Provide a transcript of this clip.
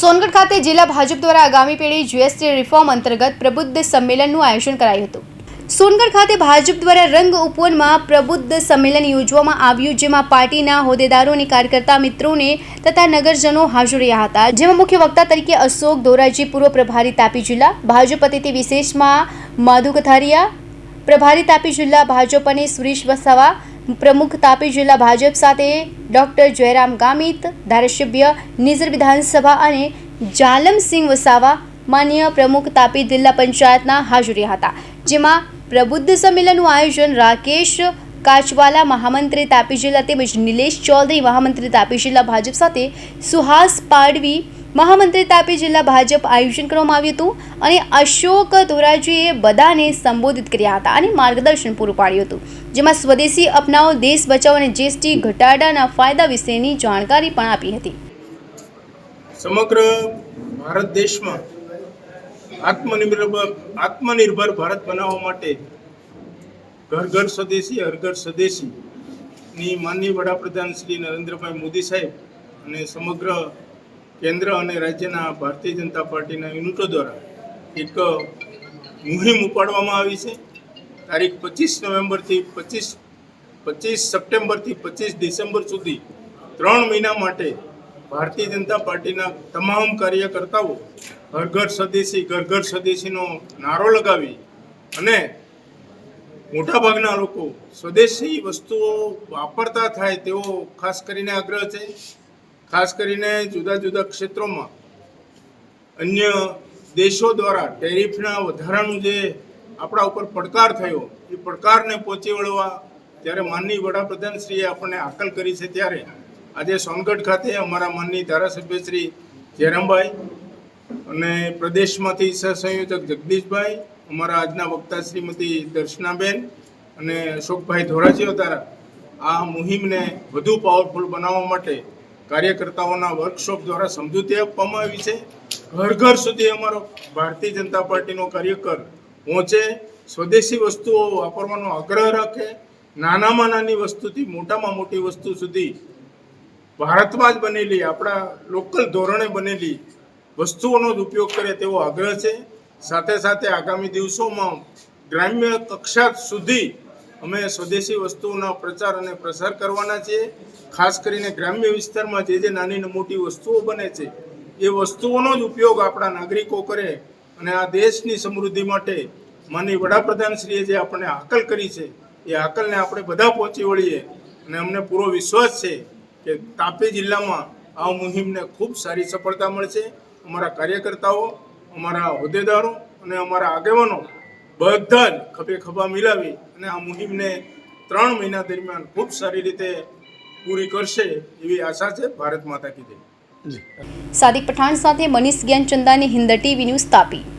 સોનગઢ ખાતે જિલ્લા ભાજપ દ્વારા આગામી પેઢી જીએસટી રિફોર્મ અંતર્ગત પ્રબુદ્ધ સંમેલનનું આયોજન કરાયું હતું. સોનગઢ ખાતે ભાજપ દ્વારા રંગ ઉપવનમાં પ્રબુદ્ધ સંમેલન યોજવામાં આવ્યું, જેમાં પાર્ટીના હોદ્દેદારો અને કાર્યકર્તા મિત્રોને તથા નગરજનો હાજર રહ્યા હતા. જેમાં મુખ્ય વક્તા તરીકે અશોક ધોરાજી, પૂર્વ પ્રભારી તાપી જિલ્લા, ભાજપ અતિથિ વિશેષમાં માધુ કથારિયા, પ્રભારી તાપી જિલ્લા, ભાજપ અને સુરેશ વસાવા પ્રમુખ તાપી જિલ્લા ભાજપ સાથે ડોક્ટર જયરામ ગામિત, ધારાસભ્ય નિઝર વિધાનસભા અને જાલમસિંહ વસાવા માન્ય પ્રમુખ તાપી જિલ્લા પંચાયતના હાજર હતા, જેમાં પ્રબુદ્ધ સંમેલનનું આયોજન રાકેશ કાચવાલા, મહામંત્રી તાપી જિલ્લા તેમજ નિલેશ ચૌધરી, મહામંત્રી તાપી જિલ્લા ભાજપ સાથે સુહાસ પાડવી મહામંત્રી તાપી જિલ્લા ભાજપ આયોજન કરવામાં આવ્યું હતું અને અશોક ધોરાજીએ બધાને સંબોધિત કર્યા હતા અને માર્ગદર્શન પૂરું પાડ્યું હતું. જેમાં સ્વદેશી અપનાવો, દેશ બચાવો અને જીએસટી ઘટાડાના ફાયદા વિશેની જાણકારી પણ આપી હતી. સમગ્ર ભારત દેશમાં આત્મનિર્ભર આત્મનિર્ભર ભારત બનાવવા માટે ઘર ઘર સ્વદેશી, હર ઘર સ્વદેશીની માનનીય વડાપ્રધાન શ્રી નરેન્દ્રભાઈ મોદી સાહેબ અને સમગ્ર કેન્દ્ર અને રાજ્યના ભારતીય જનતા પાર્ટીના યુનિટો દ્વારા એક મુહિમ ઉપાડવામાં આવી છે. તારીખ પચીસ નવેમ્બરથી પચીસ પચીસ સપ્ટેમ્બરથી પચીસ ડિસેમ્બર સુધી ત્રણ મહિના માટે ભારતીય જનતા પાર્ટીના તમામ કાર્યકર્તાઓ ઘર ઘર સ્વદેશી ઘર ઘર સ્વદેશીનો નારો લગાવી અને મોટાભાગના લોકો સ્વદેશી વસ્તુઓ વાપરતા થાય તેવો ખાસ કરીને આગ્રહ છે. ખાસ કરીને જુદા જુદા ક્ષેત્રોમાં અન્ય દેશો દ્વારા ટેરિફના વધારાનું જે આપણા ઉપર પડકાર થયો, એ પડકારને પહોંચી વળવા જ્યારે માનનીય વડાપ્રધાનશ્રીએ આપણને આકલ કરી છે ત્યારે આજે સોનગઢ ખાતે અમારા માનનીય ધારાસભ્ય શ્રી જયરામભાઈ અને પ્રદેશમાંથી સહસંયોજક જગદીશભાઈ, અમારા આજના વક્તા શ્રીમતી દર્શનાબેન અને અશોકભાઈ ધોરાજીઓ દ્વારા આ મુહિમને વધુ પાવરફુલ બનાવવા માટે કાર્યકર્તાઓના વર્કશોપ દ્વારા સમજૂતી આપવામાં આવી છે. ઘર ઘર સુધી અમારો ભારતીય જનતા પાર્ટીનો કાર્યકર પહોંચે, સ્વદેશી વસ્તુઓ વાપરવાનો આગ્રહ રાખે, નાનામાં નાની વસ્તુથી મોટામાં મોટી વસ્તુ સુધી ભારતમાં જ બનેલી, આપણા લોકલ ધોરણે બનેલી વસ્તુઓનો જ ઉપયોગ કરે તેવો આગ્રહ છે. સાથે સાથે આગામી દિવસોમાં ગ્રામ્ય કક્ષા સુધી અમે સ્વદેશી વસ્તુઓના પ્રચાર અને પ્રસાર કરવાના છીએ. ખાસ કરીને ગ્રામ્ય વિસ્તારમાં જે જે નાની મોટી વસ્તુઓ બને છે, એ વસ્તુઓનો જ ઉપયોગ આપણા નાગરિકો કરે અને આ દેશની સમૃદ્ધિ માટે માનની વડાપ્રધાનશ્રીએ જે આપણને હાકલ કરી છે, એ હાકલને આપણે બધા પહોંચી વળીએ અને અમને પૂરો વિશ્વાસ છે કે તાપી જિલ્લામાં આ મુહિમને ખૂબ સારી સફળતા મળશે. અમારા કાર્યકર્તાઓ, અમારા હોદ્દેદારો અને અમારા આગેવાનો બધા ખભે ખભા મિલાવી અને આ મુહિમને ત્રણ મહિના દરમિયાન ખૂબ સારી રીતે પૂરી કરશે એવી આશા છે ભારત માતા કી જય. સાદિક પઠાણ સાથે મનીષ જ્ઞાનચંદાની હિન્દ ટીવી ન્યૂઝ તાપી.